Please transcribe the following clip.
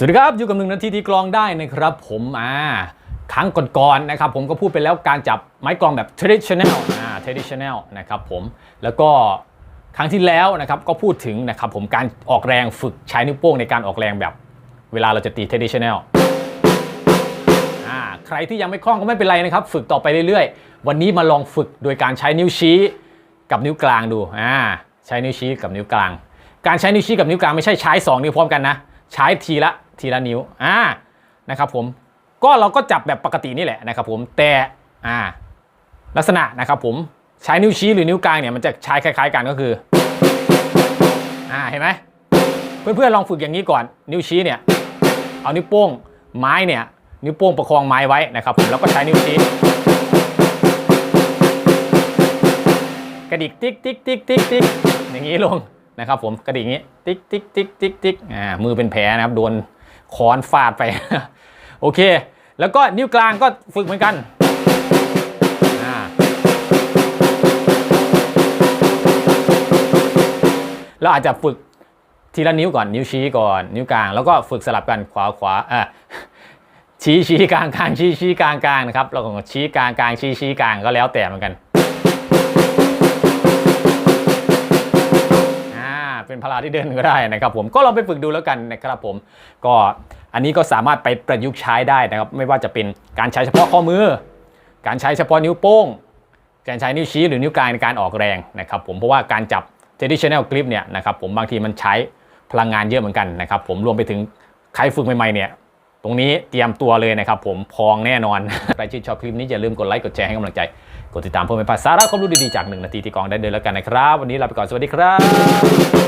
สวัสดีครับ อยู่กับหนึ่งนาทีที่กลองได้นะครับ ผมอ่าครั้งก่อนๆนะครับ ผมก็พูดไปแล้วการจับไม้กลองแบบ traditional อ่า traditional นะครับผมแล้วก็ครั้งที่แล้วนะครับก็พูดถึงนะครับผมการออกแรงฝึกใช้นิ้วโป้งในการออกแรงแบบ เวลาเราจะตี traditional อ่าใครที่ยังไม่คล่องก็ไม่เป็นไรนะครับ ฝึกต่อไปเรื่อยๆ วันนี้มาลองฝึกโดยการใช้นิ้วชี้กับนิ้วกลางดูอ่าใช้นิ้วชี้กับนิ้วกลาง การใช้นิ้วชี้กับนิ้วกลางไม่ใช่ใช้สองนิ้วพร้อมกันนะใช้ทีละ ทีละนิ้วอ่านะครับผมก็เราก็จับแบบปกตินี่แหละนะครับผมแต่อ่าลักษณะนะครับผมใช้นิ้วชี้หรือนิ้วกลางเนี่ยมันจะใช้คล้ายๆกันก็คืออ่าเห็นไหมเพื่อนๆลองฝึกอย่างนี้ก่อน นิ้วชี้เนี่ยเอานิ้วโป้งไม้เนี่ยนิ้วโป้งประคองไม้ไว้นะครับผมแล้วก็ใช้นิ้วชี้กระดิกติ๊กติ๊กติ๊กติ๊กติ๊กอย่างนี้ลงนะครับผมกระดิกอย่างนี้ติ๊กติ๊กติ๊กติ๊กติ๊กอ่ามือเป็นแผลนะครับโดน ค้อนฟาดไป โอเค แล้วก็นิ้วกลางก็ฝึกเหมือนกันเราอาจจะฝึกทีละนิ้วก่อนนิ้วชี้ก่อนนิ้วกลาง แล้วก็ฝึกสลับกันขวาขวาอ่าชี้ชี้กลางกลางชี้ชี้กลางกลางนะครับเราก็ชี้กลางกลางชี้ชี้กลางก็แล้วแต่เหมือนกัน เป็นพลาที่เดินก็ได้นะครับผมก็ลองไปฝึกดูแล้วกันนะครับผมก็อันนี้ก็สามารถไปประยุกต์ใช้ได้นะครับ ไม่ว่าจะเป็นการใช้เฉพาะข้อมือ การใช้เฉพาะนิ้วโป้งการใช้นิ้วชี้หรือนิ้วกลางในการออกแรงนะครับผมเพราะว่าการจับ traditional grip เนี่ยนะครับผมบางทีมันใช้พลังงานเยอะเหมือนกันนะครับผมรวมไปถึงใครฝึกใหม่ๆเนี่ยตรงนี้เตรียมตัวเลยนะครับผมพองแน่นอน ใครชื่นชอบคลิปนี้อย่าลืมกดไลค์กดแชร์ให้กำลังใจ กดติดตามเพื่อไม่พลาดสาระความรู้ดีๆจากหนึ่งนาทีที่กองได้เลยแล้วกันนะครับ วันนี้ลาไปก่อนสวัสดีครับ